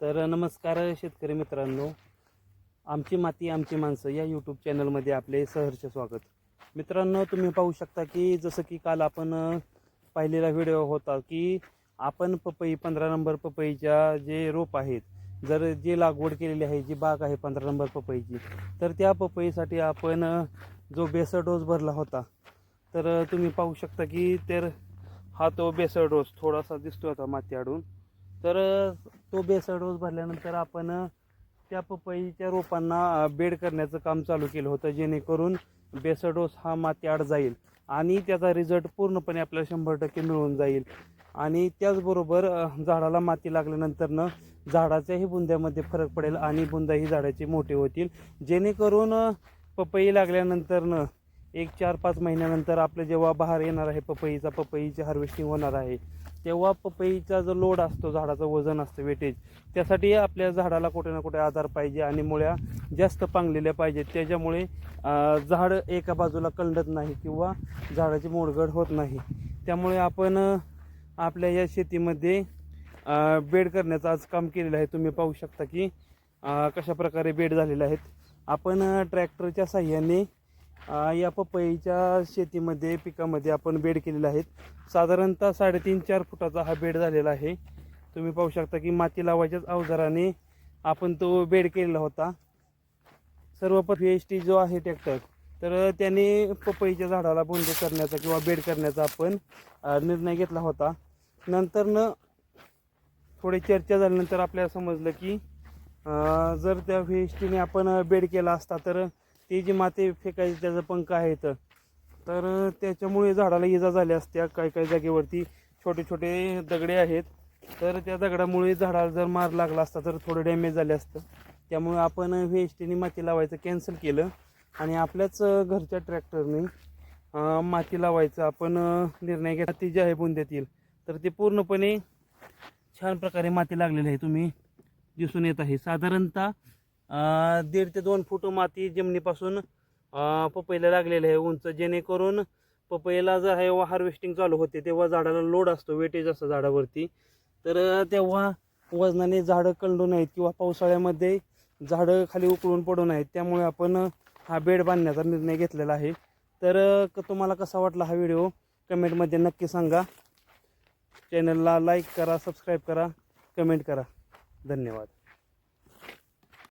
तर नमस्कार शेतकरी मित्रांनो. आमची माती आमची माणसं या यूट्यूब चॅनलमध्ये आपले सहर्ष स्वागत. मित्रांनो तुम्ही पाहू शकता की जसं की काल आपण पाहिलेला व्हिडिओ होता की आपण पपई पंधरा नंबर पपईच्या जे रोप आहेत जर जे लागवड केलेली आहे जी बाग आहे पंधरा नंबर पपईची तर त्या पपईसाठी आपण जो बेसर डोस भरला होता तर तुम्ही पाहू शकता की तर हा तो बेसर डोस थोडासा दिसतो आता माती आडून. तर तो बेसर डोस भरल्यानंतर आपण त्या पपईच्या रोपांना बेड करण्याचं काम चालू केलं होतं. जेणेकरून बेसर डोस हा माती आड जाईल आणि त्याचा रिझल्ट पूर्णपणे आपल्याला शंभर टक्के मिळून जाईल. आणि त्याचबरोबर झाडाला माती लागल्यानंतरनं झाडाच्याही बुंद्यामध्ये फरक पडेल आणि बुंदाही झाडाचे मोठे होतील. जेणेकरून पपई लागल्यानंतरनं एक चार पाच महिन्यानंतर आपलं जेव्हा बहार येणार आहे पपईचा पपईची हार्वेस्टिंग होणार आहे तेव्हा पपईचा जो लोड असतो झाडाचं वजन असतं वेटेज त्यासाठी आपल्या झाडाला कुठे ना कुठे आधार पाहिजे आणि मुळ्या जास्त पांगलेल्या पाहिजेत. त्याच्यामुळे झाड एका बाजूला कलडत नाही किंवा झाडाची मोडगड होत नाही. त्यामुळे आपण आपल्या या शेतीमध्ये बेड करण्याचं आज काम केलेलं आहे. तुम्ही पाहू शकता की कशाप्रकारे कशा प्रकारे बेड झालेले आहेत. आपण ट्रॅक्टरच्या साह्याने या पपईच्या शेतीमध्ये पिकामध्ये आपण बेड केलेले आहेत साधारणतः साडेतीन चार फुटाचा हा बेड झालेला आहे. तुम्ही पाहू शकता की माती लावायच्याच अवजाराने आपण तो बेड केलेला होता. सर्व एच टी जो आहे ट्रॅक्टर तर त्याने पपईच्या झाडाला बोंद करण्याचा किंवा बेड करण्याचा आपण निर्णय घेतला होता. नंतरनं थोडी चर्चा झाल्यानंतर आपल्याला समजलं की जर त्या व्ही एस टीने आपण बेड केला असता तर ती जी माती फेकायची त्याचं पंख आहेत तर त्याच्यामुळे झाडाला इजा झाल्या असत्या काही काही जागेवरती. छोटे छोटे दगडे आहेत. तर त्या दगडामुळे झाडाला जर मार लागला असता तर थोडं डॅमेज झाले असतं. त्यामुळे आपण व्ही टीने माती लावायचं कॅन्सल केलं. आणि आपल्याच घरच्या ट्रॅक्टरने माती लावायचं आपण निर्णय घेतला. ती जी आहे बुंद्यातील तर ते पूर्णपणे छान प्रकारे माती लागलेली आहे. तुम्ही दिसून येत आहे. साधारणतः दीड ते दोन फूट माती जमिनीपासून पपईला लागलेली आहे उंच. जेणेकरून पपईला जर आहे हार्वेस्टिंग चालू होते तेव्हा झाडाला लोड असतो वेटेज असतं झाडावरती. तर तेव्हा वजनाने झाडं कलडू नाहीत किंवा पावसाळ्यामध्ये झाडं खाली उकळून पडू नाहीत त्यामुळे आपण हा बेड बांधण्याचा निर्णय घेतलेला आहे. तर क- तुम्हाला कसा वाटला हा व्हिडिओ? कमेंटमध्ये नक्की सांगा. चॅनलला लाईक करा सबस्क्राईब करा कमेंट करा. धन्यवाद.